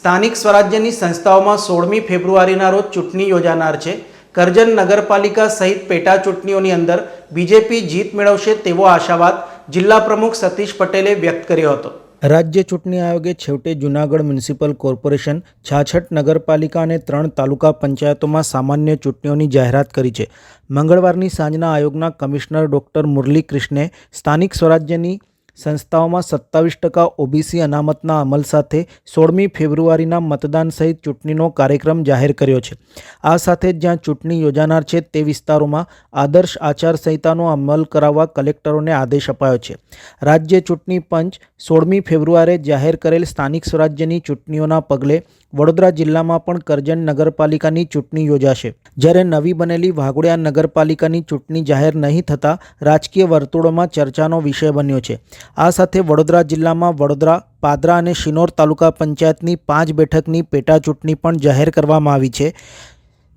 સ્થાનિક સ્વરાજ્યની સંસ્થાઓમાં સોળમી ફેબ્રુઆરીના રોજ ચૂંટણી યોજાનાર છે. કરજણ નગરપાલિકા સહિત પેટા ચૂંટણીઓની અંદર બીજેપી જીત મેળવશે તેવો આશાવાદ જિલ્લા પ્રમુખ સતીશ પટેલે વ્યક્ત કર્યો હતો. રાજ્ય ચૂંટણી આયોગે છેવટે જૂનાગઢ મ્યુનિસિપલ કોર્પોરેશન, છાછઠ નગરપાલિકા અને ત્રણ તાલુકા પંચાયતોમાં સામાન્ય ચૂંટણીઓની જાહેરાત કરી છે. મંગળવારની સાંજના આયોગના કમિશનર ડૉક્ટર મુરલી કૃષ્ણે સ્થાનિક સ્વરાજ્યની સંસ્થાઓમાં સત્તાવીસ ટકા ઓબીસી અનામતના અમલ સાથે સોળમી ફેબ્રુઆરીના મતદાન સહિત ચૂંટણીનો કાર્યક્રમ જાહેર કર્યો છે. આ સાથે જ્યાં ચૂંટણી યોજાનાર છે તે વિસ્તારોમાં આદર્શ આચારસંહિતાનો અમલ કરાવવા કલેક્ટરોને આદેશ અપાયો છે. રાજ્ય ચૂંટણી પંચ સોળમી ફેબ્રુઆરીએ જાહેર કરેલ સ્થાનિક સ્વરાજ્યની ચૂંટણીઓના પગલે વડોદરા જિલ્લામાં પણ કરજણ નગરપાલિકાની ચૂંટણી યોજાશે. જ્યારે નવી બનેલી વાઘોડિયા નગરપાલિકાની ચૂંટણી જાહેર નહીં થતાં રાજકીય વર્તુળોમાં ચર્ચાનો વિષય બન્યો છે. આ સાથે વડોદરા જિલ્લામાં વડોદરા, પાદરા અને શિનોર તાલુકા પંચાયતની પાંચ બેઠકની પેટા ચૂંટણી પણ જાહેર કરવામાં આવી છે.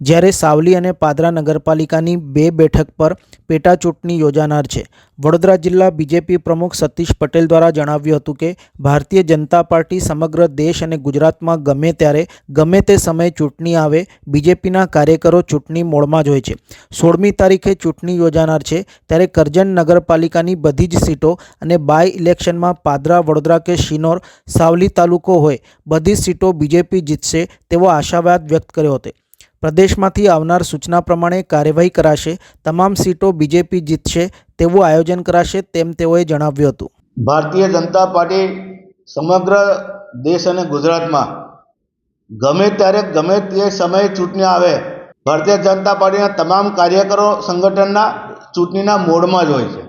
જ્યારે સાવલી અને પાદરા નગરપાલિકાની બે બેઠક પર પેટા ચૂંટણી યોજાનાર છે. વડોદરા જિલ્લા બીજેપી પ્રમુખ સતીશ પટેલ દ્વારા જણાવ્યું હતું કે, ભારતીય જનતા પાર્ટી સમગ્ર દેશ અને ગુજરાતમાં ગમે ત્યારે, ગમે તે સમયે ચૂંટણી આવે, બીજેપીના કાર્યકરો ચૂંટણી મોડમાં જ હોય છે. સોળમી તારીખે ચૂંટણી યોજાનાર છે, ત્યારે કરજણ નગરપાલિકાની બધી જ સીટો અને બાય ઇલેક્શનમાં પાદરા, વડોદરા કે શિનોર, સાવલી તાલુકો હોય, બધી સીટો બીજેપી જીતશે તેવો આશાવાદ વ્યક્ત કર્યો હતો. પ્રદેશમાંથી આવનાર સૂચના પ્રમાણે કાર્યવાહી કરાશે, તમામ સીટો બીજેપી જીતશે, તેવું આયોજન કરાશે તેમ તેઓએ જણાવ્યું હતું. ભારતીય જનતા પાર્ટી સમગ્ર દેશ અને ગુજરાતમાં ગમે ત્યારે ગમે તે સમયે ચૂંટણી આવે, ભારતીય જનતા પાર્ટીના તમામ કાર્યકરો સંગઠનના ચૂંટણીના મોડમાં જ હોય છે.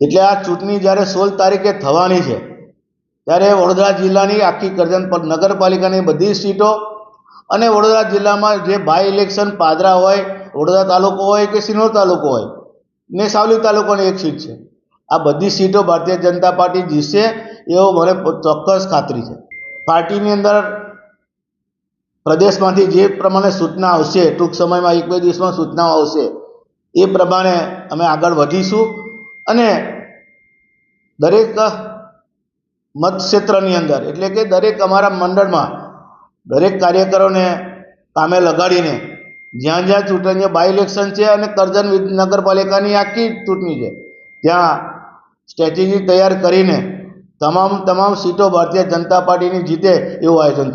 એટલે આ ચૂંટણી જ્યારે સોળ તારીખે થવાની છે, ત્યારે વડોદરા જિલ્લાની આખી કરજણ નગરપાલિકાની બધી સીટો અને વડોદરા જિલ્લામાં જે બાય ઇલેક્શન પાદરા હોય, વડોદરા તાલુકો હોય કે સિનોર તાલુકો હોય, ને સાવલી તાલુકોની એક સીટ છે. આ બધી સીટો ભારતીય જનતા પાર્ટી જીતશે એવો મને ચોક્કસ ખાતરી છે. પાર્ટીની અંદર પ્રદેશમાંથી જે પ્રમાણે સૂચના આવશે, ટૂંક સમયમાં એક બે દિવસમાં સૂચનાઓ આવશે, એ પ્રમાણે અમે આગળ વધીશું. અને દરેક મતક્ષેત્રની અંદર, એટલે કે દરેક અમારા મંડળમાં દરેક કાર્યકરોને કામે લગાડીને જ્યાં જ્યાં ચૂંટણીઓ બાય ઇલેક્શન છે અને કરજણ નગરપાલિકાની આખી ચૂંટણી છે, ત્યાં સ્ટ્રેટેજી તૈયાર કરીને તમામ તમામ સીટો ભારતીય જનતા પાર્ટીની જીતે એવું આયોજન કર્યું.